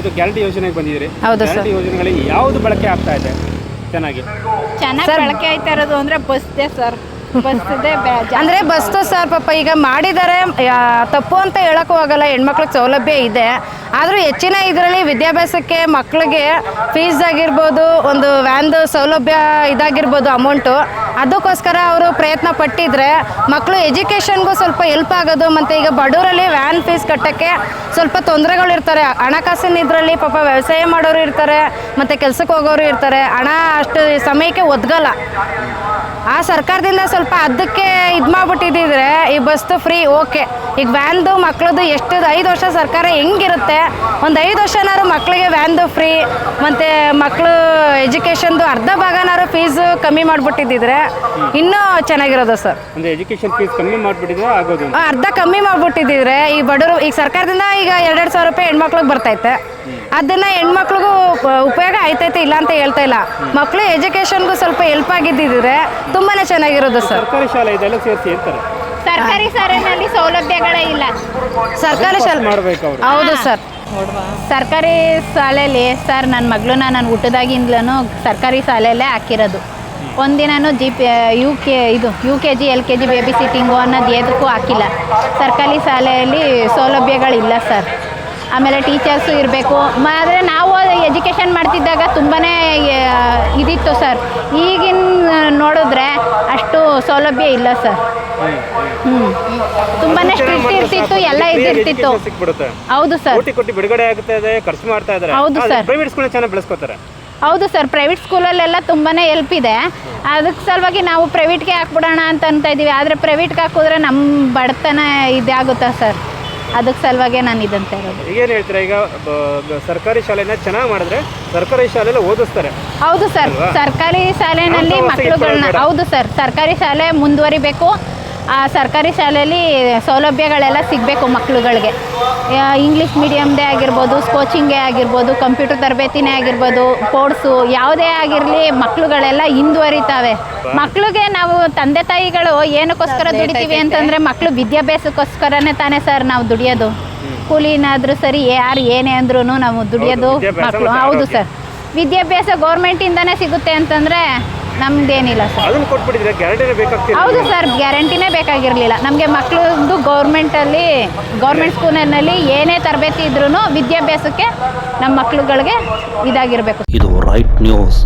ಇವತ್ತು ಗ್ಯಾರಂಟಿ ಯೋಜನೆಗೆ ಬಂದಿದ್ದೀರಿ. ಹೌದು ಸರ್. ಗ್ಯಾರಂಟಿ ಯೋಜನೆಗಳಿಗೆ ಯಾವುದು ಬಳಕೆ ಆಗ್ತಾ ಇದೆ? ಚೆನ್ನಾಗಿ. ಚೆನ್ನಾಗಿ ಬಳಕೆ ಆಯ್ತಾ ಇರೋದು ಅಂದ್ರೆ ಬಸ್ದೇ ಸರ್. ಅಂದ್ರೆ ಅಂದರೆ ಬಸ್ತು ಸರ್ ಪಾಪ ಈಗ ಮಾಡಿದ್ದಾರೆ ಯಾ- ತಪ್ಪು ಅಂತ ಹೇಳಕ್ ಹೋಗಲ್ಲ ಹೆಣ್ಮಕ್ಳಿಗೆ ಸೌಲಭ್ಯ ಇದೆ. ಆದರೂ ಹೆಚ್ಚಿನ ಇದರಲ್ಲಿ ವಿದ್ಯಾಭ್ಯಾಸಕ್ಕೆ ಮಕ್ಕಳಿಗೆ ಫೀಸ್ ಆಗಿರ್ಬೋದು ಒಂದು ವ್ಯಾನ್ದು ಸೌಲಭ್ಯ ಇದಾಗಿರ್ಬೋದು ಅಮೌಂಟು ಅದಕ್ಕೋಸ್ಕರ ಅವರು ಪ್ರಯತ್ನ ಪಟ್ಟಿದ್ರೆ ಮಕ್ಕಳು ಎಜುಕೇಷನ್ಗೂ ಸ್ವಲ್ಪ ಹೆಲ್ಪ್ ಆಗೋದು ಮತ್ತು ಈಗ ಬಡವರಲ್ಲಿ ವ್ಯಾನ್ ಫೀಸ್ ಕಟ್ಟೋಕ್ಕೆ ಸ್ವಲ್ಪ ತೊಂದರೆಗಳಿರ್ತಾರೆ ಹಣಕಾಸಿನ ಇದರಲ್ಲಿ ಪಾಪ ವ್ಯವಸಾಯ ಮಾಡೋರು ಇರ್ತಾರೆ, ಮತ್ತು ಕೆಲಸಕ್ಕೆ ಹೋಗೋರು ಇರ್ತಾರೆ. ಹಣ ಅಷ್ಟು ಸಮಯಕ್ಕೆ ಒದಗಲ್ಲ. ಆ ಸರ್ಕಾರದಿಂದ ಸ್ವಲ್ಪ ಅದಕ್ಕೆ ಇದು ಮಾಡ್ಬಿಟ್ಟಿದ್ರೆ ಈ ಬಸ್ದು ಫ್ರೀ, ಓಕೆ. ಈಗ ವ್ಯಾನ್ದು ಮಕ್ಳದ್ದು ಎಷ್ಟು ಐದು ವರ್ಷ ಸರ್ಕಾರ ಹೆಂಗಿರುತ್ತೆ? ಒಂದು ಐದು ವರ್ಷನಾದ್ರು ಮಕ್ಕಳಿಗೆ ವ್ಯಾನ್ದು ಫ್ರೀ, ಮತ್ತು ಮಕ್ಕಳು ಎಜುಕೇಷನ್ದು ಅರ್ಧ ಭಾಗನಾದ್ರು ಫೀಸು ಕಮ್ಮಿ ಮಾಡಿಬಿಟ್ಟಿದ್ರೆ ಇನ್ನೂ ಚೆನ್ನಾಗಿರೋದು ಸರ್. ಅಂದ್ರೆ ಎಜುಕೇಶನ್ ಫೀಸ್ ಕಮ್ಮಿ ಮಾಡಿಬಿಟ್ಟಿದ್ರೆ ಆಗೋದು ಅರ್ಧ ಕಮ್ಮಿ ಮಾಡ್ಬಿಟ್ಟಿದ್ರೆ ಈ ಬಡವರು ಈಗ ಸರ್ಕಾರದಿಂದ ಈಗ ಎರಡೆರಡು ಸಾವಿರ ರೂಪಾಯಿ ಹೆಣ್ಮಕ್ಳಿಗೆ ಬರ್ತೈತೆ ಅದನ್ನ ಹೆಣ್ಮಕ್ಳಿಗೂ ಉಪ- ಉಪಯೋಗ ಆಯ್ತೈತೆ ಇಲ್ಲ ಅಂತ ಹೇಳ್ತಾ ಇಲ್ಲ. ಮಕ್ಕಳು ಎಜುಕೇಷನ್ಗೂ ಸ್ವಲ್ಪ ಹೆಲ್ಪ್ ಆಗಿದ್ದಿದ್ರೆ ತುಂಬಾನೇ ಚೆನ್ನಾಗಿರೋದು ಸರ್. ಸರ್ಕಾರಿ ಶಾಲೆ ಇದೆಲ್ಲ ಸೇರಿಸಿ ಇರ್ತಾರೆ ಸರ್ಕಾರಿ ಸಾರಿನಲ್ಲಿ ಸೌಲಭ್ಯಗಳೇ ಇಲ್ಲ. ಸರ್ಕಾರಿ ಶಾಲೆ ಮಾಡ್ಬೇಕು ಅವ್ರು. ಹೌದು ಸರ್. ಸರ್ಕಾರಿ ಶಾಲೆಯಲ್ಲಿ ಸರ್ ನನ್ನ ಮಗಳನ್ನ ನಾನು ಹುಟ್ಟದಾಗಿಂದ್ಲೂ ಸರ್ಕಾರಿ ಶಾಲೆಯಲ್ಲೇ ಹಾಕಿರೋದು. ಒಂದಿನೂ ಜಿ ಪಿ ಯು ಕೆ ಇದು U K G L K G baby sitting ಅನ್ನೋದು ಎದಕ್ಕೂ ಹಾಕಿಲ್ಲ. ಸರ್ಕಾರಿ ಶಾಲೆಯಲ್ಲಿ ಸೌಲಭ್ಯಗಳಿಲ್ಲ ಸರ್. ಆಮೇಲೆ ಟೀಚರ್ಸು ಇರಬೇಕು. ಆದರೆ ನಾವು ಎಜುಕೇಷನ್ ಮಾಡ್ತಿದ್ದಾಗ ತುಂಬಾ ಇದಿತ್ತು ಸರ್. ಈಗಿನ ನೋಡಿದ್ರೆ ಅಷ್ಟು ಸೌಲಭ್ಯ ಇಲ್ಲ ಸರ್. ಹ್ಞೂ ತುಂಬಾ ಸ್ಟ್ರಿಕ್ಟ್ ಇರ್ತಿತ್ತು ಎಲ್ಲ ಇದಿರ್ತಿತ್ತು ಹೌದು ಸರ್. ಬಿಡುಗಡೆ ಆಗ್ತಾ ಇದೆ ಖರ್ಚು ಮಾಡ್ತಾ ಇದ್ದಾರೆ. ಹೌದು ಸರ್. ಪ್ರೈವೇಟ್ ಸ್ಕೂಲ್ ಚೆನ್ನಾಗಿ ಬೆಳೆಸ್ಕೋತಾರೆ. ಹೌದು ಸರ್ ಪ್ರೈವೇಟ್ ಸ್ಕೂಲಲ್ಲೆಲ್ಲ ತುಂಬಾ ಹೆಲ್ಪ್ ಇದೆ. ಅದಕ್ಕೆ ಸಲುವಾಗಿ ನಾವು ಪ್ರೈವೇಟ್ಗೆ ಹಾಕ್ಬಿಡೋಣ ಅಂತ ಅಂತ ಇದ್ದೀವಿ. ಆದರೆ ಪ್ರೈವೇಟ್ಗೆ ಹಾಕಿದ್ರೆ ನಮ್ಮ ಬಡತನ ಇದಾಗುತ್ತಾ ಸರ್? ಅದಕ್ಕೆ ಸಲುವಾಗಿ ನಾನು ಇದಂತ ಇರೋದು. ಈಗೇನು ಹೇಳ್ತೀರಾ? ಈಗ ಸರ್ಕಾರಿ ಶಾಲೆನ ಚೆನ್ನಾಗಿ ಮಾಡಿದ್ರೆ ಸರ್ಕಾರಿ ಶಾಲೆಲ್ಲ ಓದಿಸ್ತಾರೆ. ಹೌದು ಸರ್ ಸರ್ಕಾರಿ ಶಾಲೆಯಲ್ಲಿ ನಾವು ಮಕ್ಕಳುಗಳನ್ನ ಹೌದು ಸರ್ ಸರ್ಕಾರಿ ಶಾಲೆ ಮುಂದುವರಿಬೇಕು. ಆ ಸರ್ಕಾರಿ ಶಾಲೆಯಲ್ಲಿ ಸೌಲಭ್ಯಗಳೆಲ್ಲ ಸಿಗಬೇಕು ಮಕ್ಕಳುಗಳಿಗೆ ಇಂಗ್ಲೀಷ್ ಮೀಡಿಯಮ್ದೇ ಆಗಿರ್ಬೋದು ಕೋಚಿಂಗೇ ಆಗಿರ್ಬೋದು ಕಂಪ್ಯೂಟರ್ ತರಬೇತಿನೇ ಆಗಿರ್ಬೋದು ಸ್ಪೋರ್ಟ್ಸು ಯಾವುದೇ ಆಗಿರಲಿ ಮಕ್ಕಳುಗಳೆಲ್ಲ ಹಿಂದುವರಿತಾವೆ. ಮಕ್ಕಳಿಗೆ ನಾವು ತಂದೆ ತಾಯಿಗಳು ಏನಕ್ಕೋಸ್ಕರ ದುಡಿತೀವಿ ಅಂತಂದರೆ ಮಕ್ಕಳು ವಿದ್ಯಾಭ್ಯಾಸಕ್ಕೋಸ್ಕರನೇ ತಾನೇ ಸರ್ ನಾವು ದುಡಿಯೋದು. ಕೂಲಿನಾದರೂ ಸರಿ ಯಾರು ಏನೇ ಅಂದ್ರೂ ನಾವು ದುಡಿಯೋದು ಮಕ್ಕಳು ಹೌದು ಸರ್. ವಿದ್ಯಾಭ್ಯಾಸ ಗೌರ್ಮೆಂಟಿಂದನೇ ಸಿಗುತ್ತೆ ಅಂತಂದರೆ ನಮ್ದೇನಿಲ್ಲ ಸರ್. ಅದನ್ನ ಕೊಟ್ಬಿಟ್ಟಿದ್ರೆ ಗ್ಯಾರಂಟಿನೇ ಬೇಕಾಗ್ತಿಲ್ಲ. ಹೌದು ಸರ್ ಗ್ಯಾರಂಟಿನೇ ಬೇಕಾಗಿರಲಿಲ್ಲ. ನಮಗೆ ಮಕ್ಕಳದ್ದು ಗೌರ್ಮೆಂಟಲ್ಲಿ ಗೌರ್ಮೆಂಟ್ ಸ್ಕೂಲಲ್ಲಿ ಏನೇ ತರಬೇತಿ ಇದ್ರೂ ವಿದ್ಯಾಭ್ಯಾಸಕ್ಕೆ ನಮ್ಮ ಮಕ್ಕಳುಗಳಿಗೆ ಇದಾಗಿರಬೇಕು. ಇದು ರೈಟ್ ನ್ಯೂಸ್